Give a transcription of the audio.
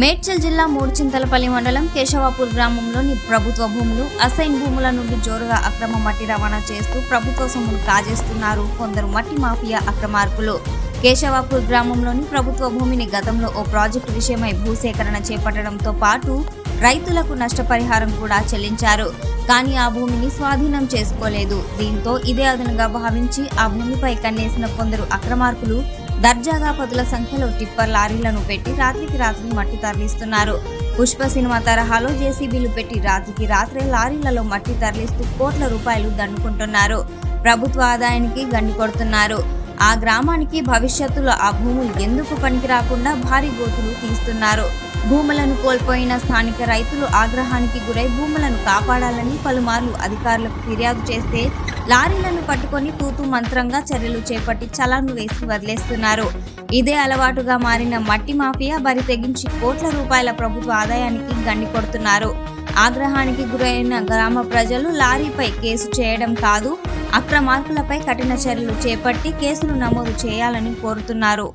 మేడ్చల్ జిల్లా మూడుచింతలపల్లి మండలం కేశవాపూర్ గ్రామంలోని ప్రభుత్వ భూములు అసైన్ భూముల నుండి జోరుగా అక్రమ మట్టి రవాణా చేస్తూ ప్రభుత్వ సొమ్మును కాజేస్తున్నారు కొందరు మట్టి మాఫియా అక్రమార్కులు. కేశవాపూర్ గ్రామంలోని ప్రభుత్వ భూమిని గతంలో ఓ ప్రాజెక్టు విషయమై భూసేకరణ చేపట్టడంతో పాటు రైతులకు నష్టపరిహారం కూడా చెల్లించారు. కానీ ఆ భూమిని స్వాధీనం చేసుకోలేదు. దీంతో ఇదే అదనుగా భావించి ఆ భూమిపై కన్నేసిన కొందరు అక్రమార్కులు దర్జాగా పదుల సంఖ్యలో టిప్పర్ లారీలను పెట్టి రాత్రికి రాత్రి మట్టి తరలిస్తున్నారు. పుష్ప సినిమా తరహాలో జేసీబీలు పెట్టి రాత్రికి రాత్రే లారీలలో మట్టి తరలిస్తూ కోట్ల రూపాయలు దండుకుంటున్నారు. ప్రభుత్వ ఆదాయానికి గండి కొడుతున్నారు. ఆ గ్రామానికి భవిష్యత్తులో ఆ భూములు ఎందుకు పనికి రాకుండా భారీ గోతులు తీస్తున్నారు. భూములను కోల్పోయిన స్థానిక రైతులు ఆగ్రహానికి గురై భూములను కాపాడాలని పలుమార్లు అధికారులకు ఫిర్యాదు చేస్తే లారీలను పట్టుకొని తూతు మంత్రంగా చర్యలు చేపట్టి చలాన్లు వేసి వదిలేస్తున్నారు. ఇదే అలవాటుగా మారిన మట్టి మాఫియా బరి తెగించి కోట్ల రూపాయల ప్రభుత్వ ఆదాయానికి గండి కొడుతున్నారు. ఆగ్రహానికి గురైన గ్రామ ప్రజలు లారీపై కేసు చేయడం కాదు అక్రమార్కులపై కఠిన చర్యలు చేపట్టి కేసులు నమోదు చేయాలని కోరుతున్నారు.